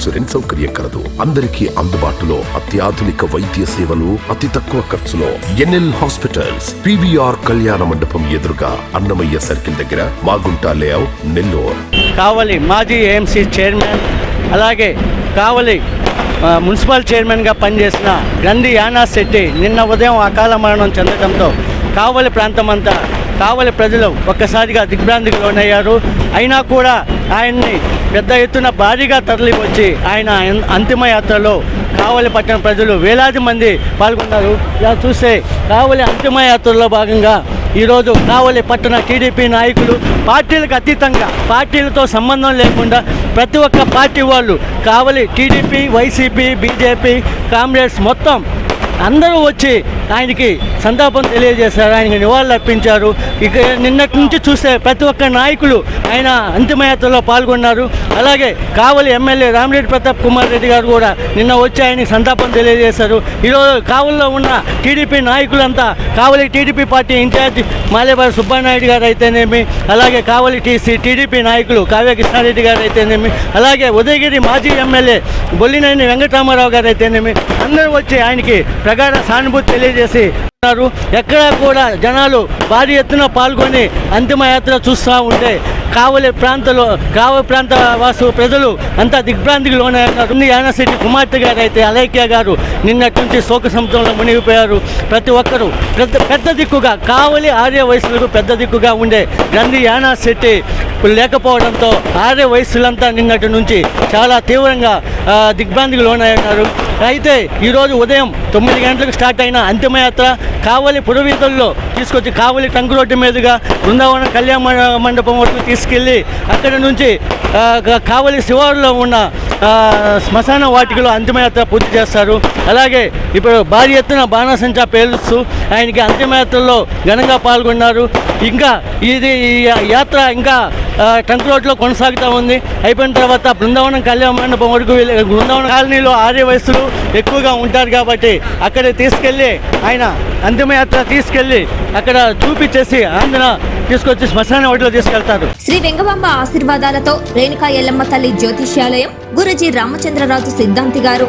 Insurance సౌకర్యం కలదు. అందరికీ అందుబాటులో అత్యాధునిక వైద్య సేవలు అతి తక్కువ ఖర్చులో. ఎన్ఎల్ హాస్పిటల్స్ పివిఆర్ కళ్యాణ మండపం ఎదురుగా అన్నమయ్య సర్కిల్ దగ్గర మాగుంట లేఅవుట్ నెల్లూరు. కావలి మాజీ ఏఎంసీ చైర్మన్ అలాగే కావలి మున్సిపల్ చైర్మన్గా పనిచేసిన గంధి యానా శెట్టి నిన్న ఉదయం అకాల మరణం చెందడంతో కావలి ప్రాంతం అంతా కావలి ప్రజలు ఒక్కసారిగా దిగ్భ్రాంతికి లోనయ్యారు. అయినా కూడా ఆయన్ని పెద్ద ఎత్తున భారీగా తరలి వచ్చి ఆయన అంతిమయాత్రలో కావలి పట్టణ ప్రజలు వేలాది మంది పాల్గొన్నారు. ఇలా చూస్తే కావలి అంతిమయాత్రలో భాగంగా ఈరోజు కావలి పట్టణ టీడీపీ నాయకులు పార్టీలకు అతీతంగా పార్టీలతో సంబంధం లేకుండా ప్రతి ఒక్క పార్టీ వాళ్ళు Kavali TDP YCP BJP Congress మొత్తం అందరూ వచ్చి ఆయనకి సంతాపం తెలియజేశారు. ఆయనకి నివాళులు అర్పించారు. ఇక నిన్నటి నుంచి చూస్తే ప్రతి ఒక్క నాయకులు ఆయన అంతిమయాత్రలో పాల్గొన్నారు. అలాగే కావలి ఎమ్మెల్యే రామిరెడ్డి ప్రతాప్ కుమార్ రెడ్డి గారు కూడా నిన్న వచ్చి ఆయనకి సంతాపం తెలియజేశారు. ఈరోజు కావలిలో ఉన్న టీడీపీ నాయకులంతా Kavali TDP party in charge Malepati Subbanaidu గారు అయితేనేమి అలాగే కావలి టీసీ టీడీపీ నాయకులు కావ్య కృష్ణారెడ్డి గారు అయితేనేమి అలాగే ఉదయగిరి మాజీ ఎమ్మెల్యే బొల్లినేని వెంకటరామారావు గారు అయితేనేమి అందరూ వచ్చి ఆయనకి ప్రగాఢ సానుభూతి తెలియజేసి ఉన్నారు. ఎక్కడా కూడా జనాలు భారీ ఎత్తున పాల్గొని అంతిమయాత్ర చూస్తూ ఉంటే కావలి ప్రాంతంలో కావలి ప్రాంత వాసు ప్రజలు అంతా దిగ్భ్రాంతికి లోనయ్యారు. యానశెట్టి కుమార్తె గారు అయితే అలైక్య గారు నిన్నటి నుంచి శోక సముద్రంలో మునిగిపోయారు. ప్రతి ఒక్కరూ పెద్ద పెద్ద దిక్కుగా కావలి ఆర్య వయసులకు పెద్ద దిక్కుగా ఉండే గంధి యానా శెట్టి లేకపోవడంతో ఆర్య వయసులంతా నిన్నటి నుంచి చాలా తీవ్రంగా దిగ్భ్రాంతికి లోనయ్యారు అయితే ఈరోజు ఉదయం తొమ్మిది గంటలకు స్టార్ట్ అయిన అంతిమయాత్ర కావలి పురవీధుల్లో తీసుకొచ్చి కావలి టంకు రోడ్డు మీదుగా బృందావనం కళ్యాణ మండపం వరకు తీసుకెళ్ళి అక్కడ నుంచి కావలి శివారులో ఉన్న శ్మశాన వాటికలో అంతిమయాత్ర పూర్తి చేస్తారు. అలాగే ఇప్పుడు భారీ ఎత్తున బాణాసంచా పేలుస్తూ ఆయనకి అంతిమయాత్రలో ఘనంగా పాల్గొన్నారు. ఇంకా ఇది ఈ యాత్ర ఇంకా టంక్ ట్రంక్ రోడ్లో కొనసాగుతూ ఉంది. అయిపోయిన తర్వాత బృందావనం కళ్యాణ మండపం వరకు వెళ్ళి బృందావనం కాలనీలో ఆర్య వయస్సులు ఎక్కువగా ఉంటారు కాబట్టి అక్కడ తీసుకెళ్ళి ఆయన అంతిమయాత్ర తీసుకెళ్ళి అక్కడ చూపించేసి ఆంధ్ర తీసుకొచ్చి శ్మశాన వాటిలో తీసుకెళ్తారు. శ్రీ వెంగబాంబ ఆశీర్వాదాలతో రేణుకా ఎల్లమ్మ తల్లి జ్యోతిష్యాలయం గురుజీ రామచంద్రరాజు సిద్ధాంతి గారు